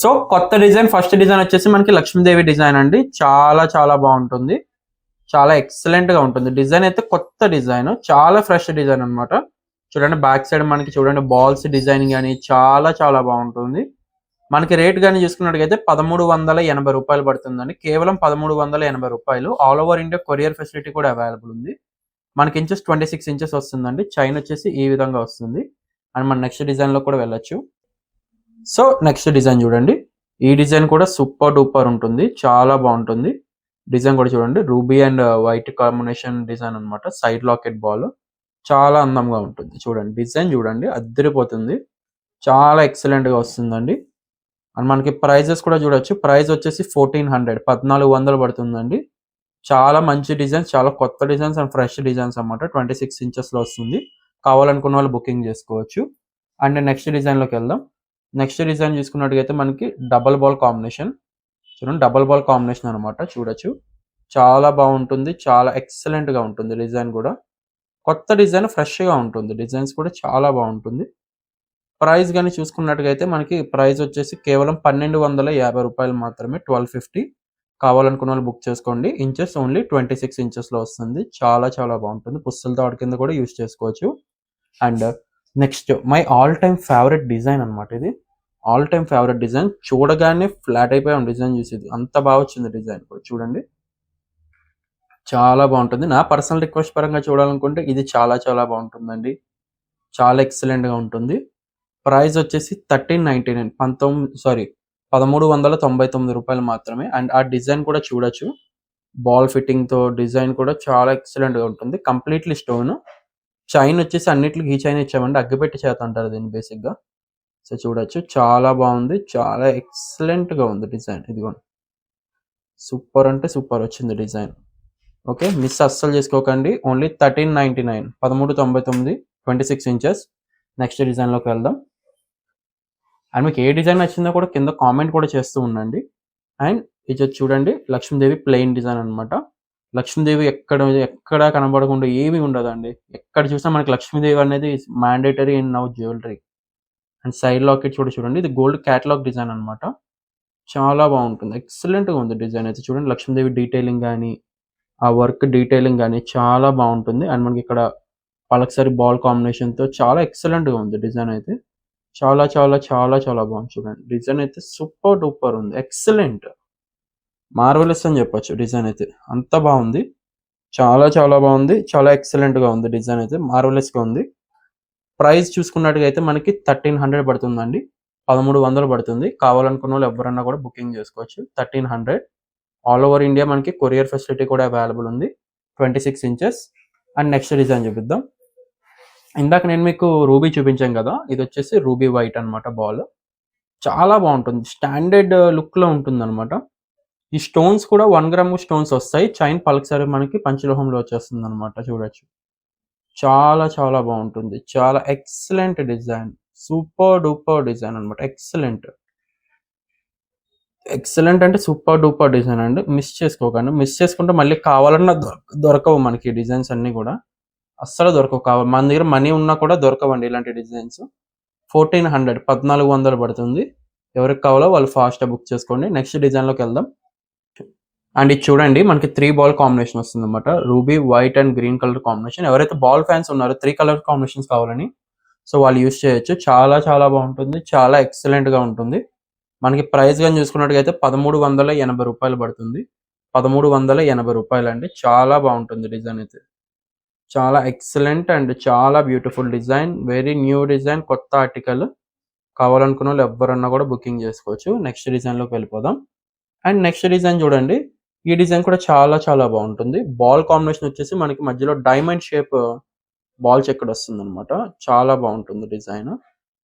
So కొత్త design first design వచ్చేసి మనకి లక్ష్మీదేవి డిజైన్ అండి. చాలా చాలా బాగుంటుంది. చాలా ఎక్సలెంట్గా ఉంటుంది. డిజైన్ అయితే కొత్త డిజైన్ చాలా ఫ్రెష్ డిజైన్ అన్నమాట. చూడండి బ్యాక్ సైడ్ మనకి చూడండి బాల్స్ డిజైన్ కానీ చాలా చాలా బాగుంటుంది. మనకి రేట్ కానీ చూసుకున్నట్టుగైతే పదమూడు వందల ఎనభై రూపాయలు పడుతుందండి. కేవలం పదమూడు వందల ఎనభై రూపాయలు. All over India courier facility కూడా అవైలబుల్ ఉంది. మనకి ఇంచెస్ ట్వంటీ సిక్స్ ఇంచెస్ వస్తుందండి. చైన్ వచ్చేసి ఈ విధంగా వస్తుంది. అండ్ మన నెక్స్ట్ డిజైన్లో కూడా వెళ్ళొచ్చు. సో నెక్స్ట్ డిజైన్ చూడండి. ఈ డిజైన్ కూడా సూపర్ డూపర్ ఉంటుంది. చాలా బాగుంటుంది. డిజైన్ కూడా చూడండి. Ruby and white combination design అన్నమాట. Side locket ball. చాలా అందంగా ఉంటుంది. చూడండి. డిజైన్ చూడండి. అద్దరిపోతుంది. చాలా ఎక్సలెంట్గా వస్తుందండి. అండ్ మనకి ప్రైజెస్ కూడా చూడొచ్చు. ప్రైస్ వచ్చేసి ఫోర్టీన్ హండ్రెడ్. పద్నాలుగు వందలు పడుతుందండి. చాలా మంచి డిజైన్స్. చాలా కొత్త డిజైన్స్ అండ్ ఫ్రెష్ డిజైన్స్ అన్నమాట. ట్వంటీ సిక్స్ ఇంచెస్లో వస్తుంది. కావాలనుకున్న వాళ్ళు బుకింగ్ చేసుకోవచ్చు. అండ్ నెక్స్ట్ డిజైన్లోకి వెళ్దాం. నెక్స్ట్ డిజైన్ చూసుకున్నట్టుగైతే మనకి డబల్ బాల్ కాంబినేషన్. చూడండి డబల్ బాల్ కాంబినేషన్ అనమాట చూడొచ్చు. చాలా బాగుంటుంది చాలా ఎక్సలెంట్గా ఉంటుంది డిజైన్ కూడా. కొత్త డిజైన్ ఫ్రెష్గా ఉంటుంది డిజైన్స్ కూడా చాలా బాగుంటుంది. ప్రైస్ కానీ చూసుకున్నట్టుగైతే మనకి ప్రైస్ వచ్చేసి కేవలం పన్నెండు వందల యాభై రూపాయలు మాత్రమే ట్వెల్వ్ ఫిఫ్టీ. కావాలనుకున్న వాళ్ళు బుక్ చేసుకోండి. ఇంచెస్ ఓన్లీ ట్వంటీ సిక్స్ ఇంచెస్లో వస్తుంది. చాలా చాలా బాగుంటుంది. పుస్తల తాడు కింద కూడా యూస్ చేసుకోవచ్చు. And next my all time favourite design అనమాట ఇది. All time favourite design. చూడగానే ఫ్లాట్ అయిపోయాం డిజైన్ చూసేది. అంత బాగా వచ్చింది డిజైన్ కూడా. చూడండి. చాలా బాగుంటుంది. నా పర్సనల్ రిక్వెస్ట్ పరంగా చూడాలనుకుంటే ఇది చాలా చాలా బాగుంటుందండి. చాలా ఎక్సలెంట్గా ఉంటుంది. ప్రైస్ వచ్చేసి థర్టీన్ నైన్టీ నైన్. పంతొమ్మిది సారీ పదమూడు వందల తొంభై తొమ్మిది రూపాయలు మాత్రమే. అండ్ ఆ డిజైన్ కూడా చూడొచ్చు. బాల్ ఫిట్టింగ్తో డిజైన్ కూడా చాలా ఎక్సలెంట్గా ఉంటుంది. Completely stone. చైన్ వచ్చేసి అన్నిటికి ఈ చైన్ ఇచ్చామండి. అగ్గిపెట్టి చేత అంటారు దీన్ని బేసిక్గా సో చూడొచ్చు. చాలా బాగుంది. చాలా ఎక్సలెంట్గా ఉంది డిజైన్. ఇదిగోండి. సూపర్ అంటే సూపర్ వచ్చింది డిజైన్. ఓకే. మిస్ అస్సలు చేసుకోకండి. Only thirteen ninety nine. పదమూడు తొంభై తొమ్మిది ట్వంటీ సిక్స్ ఇంచెస్. నెక్స్ట్ డిజైన్లోకి వెళ్దాం. అండ్ మీకు ఏ డిజైన్ నచ్చిందో కూడా కింద కామెంట్ కూడా చేస్తూ ఉండండి. అండ్ ఇది వచ్చి చూడండి. లక్ష్మీదేవి ప్లెయిన్ డిజైన్ అన్నమాట. లక్ష్మీదేవి ఎక్కడ ఎక్కడ కనబడకుండా ఏమీ ఉండదండి. ఎక్కడ చూసినా మనకి లక్ష్మీదేవి అనేది mandatory in now jewellery. And side locket కూడా చూడండి. ఇది గోల్డ్ క్యాటలాగ్ డిజైన్ అన్నమాట. చాలా బాగుంటుంది. ఎక్సలెంట్గా ఉంది డిజైన్ అయితే చూడండి. లక్ష్మీదేవి డీటెయిలింగ్ కానీ ఆ వర్క్ డీటెయిలింగ్ కానీ చాలా బాగుంటుంది. అండ్ మనకి ఇక్కడ పలకసారి బాల్ కాంబినేషన్తో చాలా ఎక్సలెంట్గా ఉంది డిజైన్ అయితే. చాలా చాలా చాలా చాలా బాగుంది చూడండి. డిజైన్ అయితే సూపర్ డూపర్ ఉంది. ఎక్సలెంట్. మార్వెలస్ అని చెప్పొచ్చు డిజైన్ అయితే. అంత బాగుంది. చాలా చాలా బాగుంది. చాలా ఎక్సలెంట్గా ఉంది డిజైన్ అయితే. మార్వెలస్గా ఉంది. ప్రైస్ చూసుకున్నట్టుగా అయితే మనకి థర్టీన్ హండ్రెడ్ పడుతుందండి. పదమూడు వందలు పడుతుంది. కావాలనుకున్న వాళ్ళు ఎవరన్నా కూడా బుకింగ్ చేసుకోవచ్చు. Thirteen hundred. All over India మనకి కొరియర్ ఫెసిలిటీ కూడా అవైలబుల్ ఉంది. Twenty six inches. And next design చూపిద్దాం. ఇందాక నేను మీకు రూబీ చూపించాను కదా. ఇది వచ్చేసి రూబీ వైట్ అన్నమాట బాల్. చాలా బాగుంటుంది. స్టాండర్డ్ లుక్లో ఉంటుంది అనమాట ఈ స్టోన్స్ కూడా వన్ గ్రామ్ స్టోన్స్ వస్తాయి. చైన్ పల్క్సరీ మనకి పంచలోహంలో వచ్చేస్తుంది అనమాట చూడొచ్చు. చాలా చాలా బాగుంటుంది. చాలా excellent design. Super duper design అన్నమాట. ఎక్సలెంట్. ఎక్సలెంట్ అంటే సూపర్ డూపర్ డిజైన్ అండి. మిస్ చేసుకోకండి. మిస్ చేసుకుంటే మళ్ళీ కావాలన్నా దొరకవు మనకి డిజైన్స్ అన్ని కూడా. అస్సలు దొరకవు. కావాలి మన దగ్గర మనీ ఉన్నా కూడా దొరకవండి ఇలాంటి డిజైన్స్. ఫోర్టీన్ హండ్రెడ్ పద్నాలుగు వందలు పడుతుంది. ఎవరికి కావాలో వాళ్ళు ఫాస్ట్ బుక్ చేసుకోండి. నెక్స్ట్ డిజైన్లోకి వెళ్దాం. అండ్ ఇది చూడండి మనకి త్రీ బాల్ కాంబినేషన్ వస్తుంది అనమాట ruby white and green colour combination ఎవరైతే బాల్ ఫ్యాన్స్ ఉన్నారో త్రీ కలర్ కాంబినేషన్స్ కావాలని సో వాళ్ళు యూస్ చేయొచ్చు. చాలా చాలా బాగుంటుంది. చాలా ఎక్సలెంట్గా ఉంటుంది. మనకి ప్రైస్ కానీ చూసుకున్నట్టుగైతే పదమూడు వందల ఎనభై రూపాయలు పడుతుంది. పదమూడు వందల ఎనభై రూపాయలు అండి. చాలా బాగుంటుంది డిజైన్ అయితే. చాలా ఎక్సలెంట్ అండ్ చాలా beautiful design very new design కొత్త ఆర్టికల్ కావాలనుకున్న వాళ్ళు ఎవరన్నా కూడా బుకింగ్ చేసుకోవచ్చు. నెక్స్ట్ డిజైన్లోకి వెళ్ళిపోదాం. అండ్ నెక్స్ట్ డిజైన్ చూడండి. ఈ డిజైన్ కూడా చాలా చాలా బాగుంటుంది. బాల్ కాంబినేషన్ వచ్చేసి మనకి మధ్యలో డైమండ్ షేప్ బాల్ చెక్కడ వస్తుంది అనమాట చాలా బాగుంటుంది డిజైన్.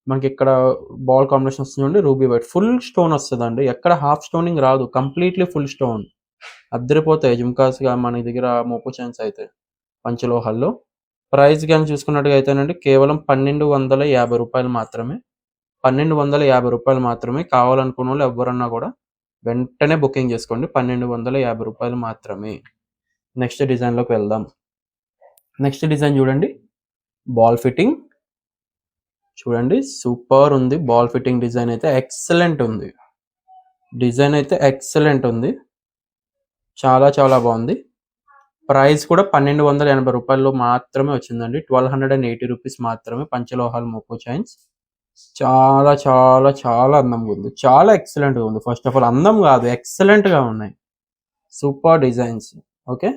మనకి ఇక్కడ బాల్ కాంబినేషన్ వస్తుంది రూబీ వైట్. ఫుల్ స్టోన్ వస్తుందండి. ఎక్కడ హాఫ్ స్టోనింగ్ రాదు. Completely full stone. అద్దరిపోతాయి. జుమ్కాస్గా మన దగ్గర మోపు చైన్స్ అయితే పంచలోహాల్లో. ప్రైస్ కానీ చూసుకున్నట్టుగా అయితేనండి కేవలం పన్నెండు వందల యాభై రూపాయలు మాత్రమే. పన్నెండు వందల యాభై రూపాయలు మాత్రమే కావాలనుకున్న వాళ్ళు ఎవరన్నా కూడా వెంటనే బుకింగ్ చేసుకోండి. పన్నెండు వందల యాభై రూపాయలు మాత్రమే. నెక్స్ట్ డిజైన్లోకి వెళ్దాం. నెక్స్ట్ డిజైన్ చూడండి. Ball fitting. చూడండి సూపర్ ఉంది. బాల్ ఫిట్టింగ్ డిజైన్ అయితే ఎక్సలెంట్ ఉంది. డిజైన్ అయితే ఎక్సలెంట్ ఉంది. చాలా చాలా బాగుంది. ప్రైస్ కూడా పన్నెండు వందల ఎనభై రూపాయల్లో మాత్రమే వచ్చిందండి. Twelve hundred and eighty rupees మాత్రమే పంచలోహాలు మొక్కు చైన్స్. చాలా చాలా చాలా అందంగా ఉంది. చాలా ఎక్సలెంట్గా ఉంది. ఫస్ట్ ఆఫ్ ఆల్ అందం కాదు ఎక్సలెంట్గా ఉన్నాయి. సూపర్ డిజైన్స్ ఓకే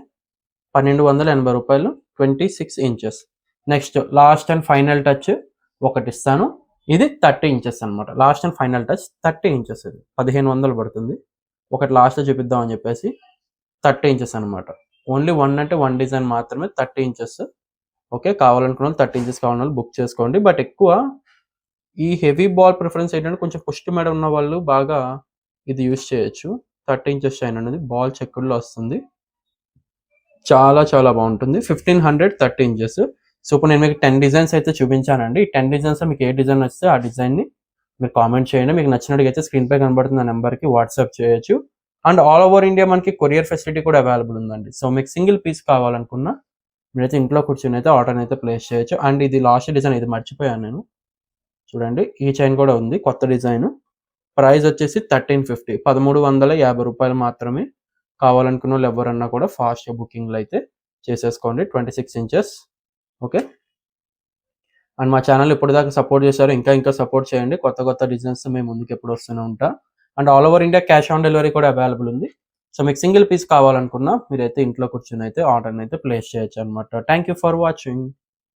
పన్నెండు వందల ఎనభై రూపాయలు twenty six inches next last and final touch ఒకటి ఇస్తాను. ఇది థర్టీ ఇంచెస్ అనమాట last and final touch thirty inches ఇది. పదిహేను వందలు పడుతుంది. ఒకటి లాస్ట్ చూపిద్దామని చెప్పేసి థర్టీ ఇంచెస్ అనమాట ఓన్లీ వన్ అంటే వన్ డిజైన్ మాత్రమే థర్టీ ఇంచెస్ ఓకే కావాలనుకున్న వాళ్ళు థర్టీ ఇంచెస్ కావాలన్నా బుక్ చేసుకోండి. బట్ ఎక్కువ ఈ హెవీ బాల్ ప్రిఫరెన్స్ ఏంటంటే కొంచెం పుష్టి మెడ ఉన్న వాళ్ళు బాగా ఇది యూస్ చేయొచ్చు. థర్టీ ఇంచెస్ షైన్ అనేది బాల్ చెక్కుల్లో వస్తుంది. చాలా చాలా బాగుంటుంది. Fifteen hundred thirty inches. So ఇప్పుడు నేను మీకు టెన్ డిజైన్స్ అయితే చూపించానండి. ఈ టెన్ డిజైన్స్ మీకు ఏ డిజైన్ వస్తే ఆ డిజైన్ని మీరు కామెంట్ చేయండి. మీకు నచ్చినట్టుగా అయితే స్క్రీన్ పై కనబడుతున్న నెంబర్కి వాట్సాప్ చేయొచ్చు. అండ్ ఆల్ ఓవర్ ఇండియా మనకి కొరియర్ ఫెసిలిటీ కూడా అవైలబుల్ ఉందండి. సో మీకు సింగిల్ పీస్ కావాలనుకున్నా మీరైతే ఇంట్లో కూర్చొని అయితే ఆర్డర్ అయితే ప్లేస్ చేయొచ్చు. అండ్ ఇది లాస్ట్ డిజైన్ ఇది మర్చిపోయాను నేను. చూడండి ఈ చైన్ కూడా ఉంది కొత్త డిజైన్. ప్రైస్ వచ్చేసి థర్టీన్ ఫిఫ్టీ పదమూడు వందల యాభై రూపాయలు మాత్రమే. కావాలనుకున్న వాళ్ళు ఎవరన్నా కూడా ఫాస్ట్ బుకింగ్లు అయితే చేసేసుకోండి twenty six inches. Okay? And మా ఛానల్ ఇప్పటిదాకా సపోర్ట్ చేశారు ఇంకా ఇంకా సపోర్ట్ చేయండి. కొత్త కొత్త డిజైన్స్ మేము ముందుకు ఎప్పుడు వస్తూనే ఉంటా. And all over India cash on delivery కూడా అవైలబుల్ ఉంది. సో మీకు సింగిల్ పీస్ కావాలనుకున్నా మీరైతే ఇంట్లో కూర్చొని అయితే ఆర్డర్ని అయితే ప్లేస్ చేయొచ్చు అనమాట థ్యాంక్ యూ ఫర్ వాచింగ్.